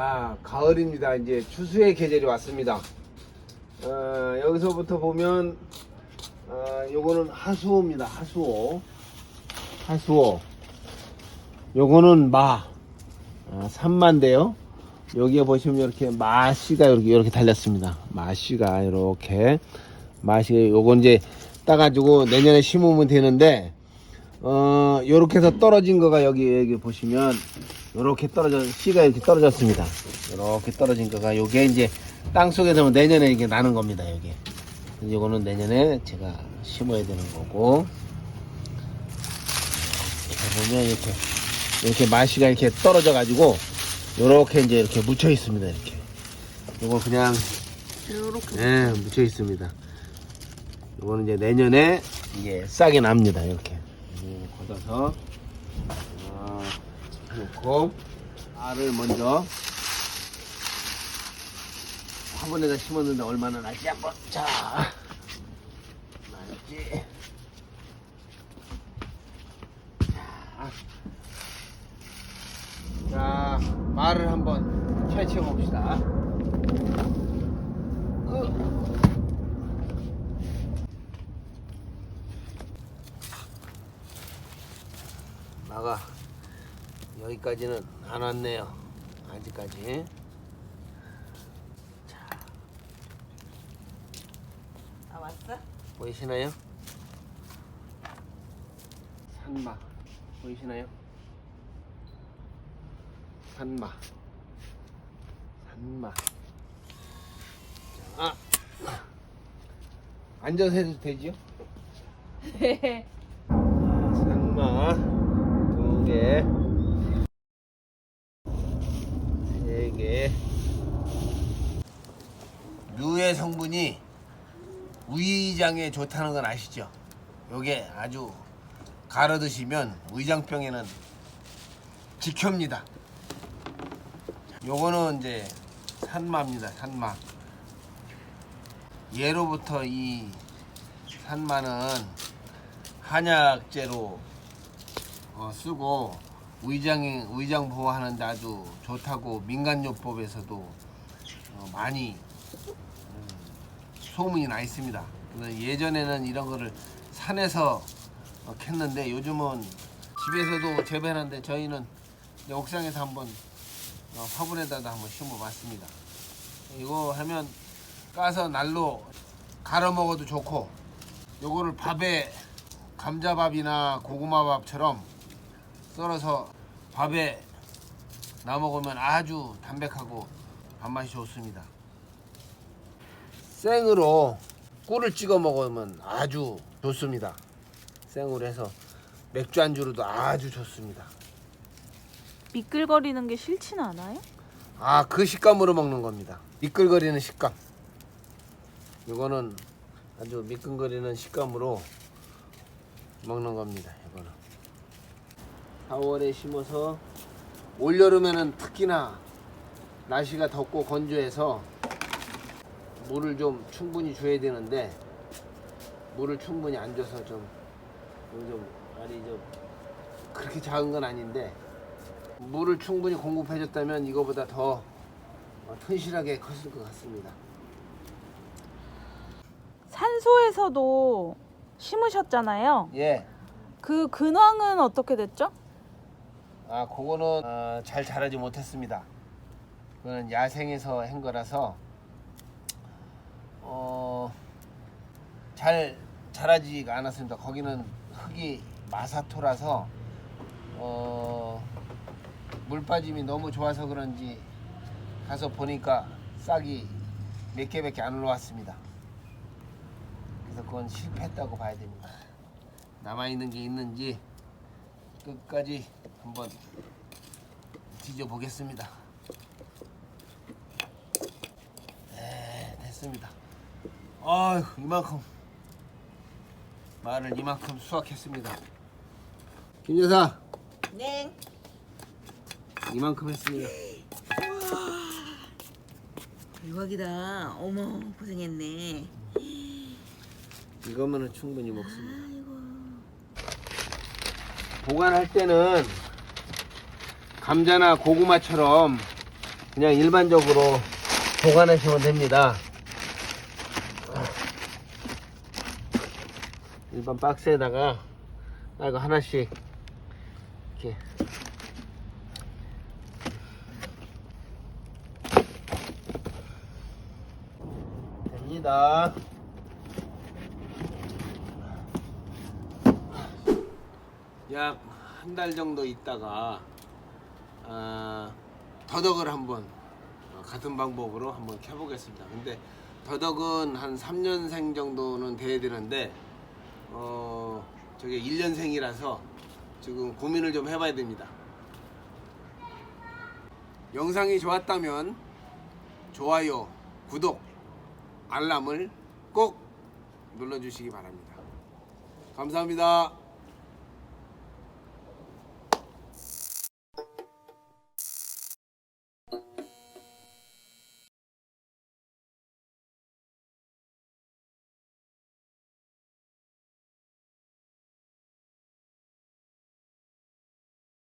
자, 가을입니다. 이제 추수의 계절이 왔습니다. 어, 여기서부터 보면, 어, 요거는 하수호입니다. 하수호. 하수호. 요거는 마. 아, 산마인데요. 여기에 보시면 이렇게 마씨가 이렇게, 이렇게 달렸습니다. 마씨가 이렇게. 마씨, 요건 이제 따가지고 내년에 심으면 되는데, 어, 요렇게 해서 떨어진 거가 여기, 여기 보시면, 요렇게 떨어져, 씨가 이렇게 떨어졌습니다. 요렇게 떨어진 거가, 요게 이제 땅 속에서 내년에 이게 나는 겁니다, 여기. 요거는 내년에 제가 심어야 되는 거고. 이렇게 보면 이렇게, 이렇게 마씨가 이렇게 떨어져 가지고, 요렇게 이제 이렇게 묻혀 있습니다, 이렇게. 요거 그냥, 이렇게 예, 묻혀 있습니다. 요거는 이제 내년에 이게 싹이 납니다. 이렇게 예, 걷어서 어, 놓고 알을 먼저 화분에다 심었는데 얼마나 날지 한번 자 날지 자, 자 말을 한번 채취해 봅시다. 으. 나가 여기까지는 안 왔네요 아직까지 아 왔어? 보이시나요? 산마 보이시나요? 산마 산마 자, 아. 앉아서 해도 되지요? 산마 두 개, 세 개. 류의 성분이 위장에 좋다는 건 아시죠? 요게 아주 갈아 드시면 위장병에는 지켜입니다. 요거는 이제 산마입니다. 산마. 예로부터 이 산마는 한약재로 어, 쓰고 위장이 위장 보호하는데 아주 좋다고 민간요법에서도 어, 많이 음, 소문이 나 있습니다. 예전에는 이런 거를 산에서 어, 캤는데 요즘은 집에서도 재배하는데 저희는 옥상에서 한번 어, 화분에다가 한번 심어봤습니다. 이거 하면 까서 날로 갈아 먹어도 좋고 요거를 밥에 감자밥이나 고구마밥처럼 썰어서 밥에 넣어 먹으면 아주 담백하고 밥맛이 좋습니다. 생으로 꿀을 찍어 먹으면 아주 좋습니다. 생으로 해서 맥주 안주로도 아주 좋습니다. 미끌거리는 게 싫지는 않아요? 아, 그 식감으로 먹는 겁니다. 미끌거리는 식감. 이거는 아주 미끈거리는 식감으로 먹는 겁니다. 이거는 4월에 심어서 올여름에는 특히나 날씨가 덥고 건조해서 물을 좀 충분히 줘야 되는데 물을 충분히 안 줘서 좀, 좀 알이 좀 그렇게 작은 건 아닌데 물을 충분히 공급해줬다면 이거보다 더 어, 튼실하게 컸을 것 같습니다. 산소에서도 심으셨잖아요. 예. 그 근황은 어떻게 됐죠? 아, 그거는 어, 잘 자라지 못했습니다. 그거는 야생에서 한 거라서 어, 잘 자라지가 않았습니다. 거기는 흙이 마사토라서 어, 물 빠짐이 너무 좋아서 그런지 가서 보니까 싹이 몇 개밖에 안 올라왔습니다. 그래서 그건 실패했다고 봐야 됩니다. 남아 있는 게 있는지 끝까지 한번 뒤져 보겠습니다. 네, 됐습니다. 아휴, 이만큼 말을 이만큼 수확했습니다. 김 여사, 네. 이만큼 했습니다. 대박이다. 어머 고생했네. 이거면은 충분히 먹습니다. 보관할 때는 감자나 고구마처럼 그냥 일반적으로 보관하시면 됩니다. 일반 박스에다가 나 이거 하나씩 이렇게 됩니다. 약 한 달 정도 있다가 아, 더덕을 한번 어, 같은 방법으로 한번 켜보겠습니다. 근데 더덕은 한 3년생 정도는 돼야 되는데 어 저게 1년생이라서 지금 고민을 좀 해봐야 됩니다. 영상이 좋았다면 좋아요, 구독, 알람을 꼭 눌러주시기 바랍니다. 감사합니다.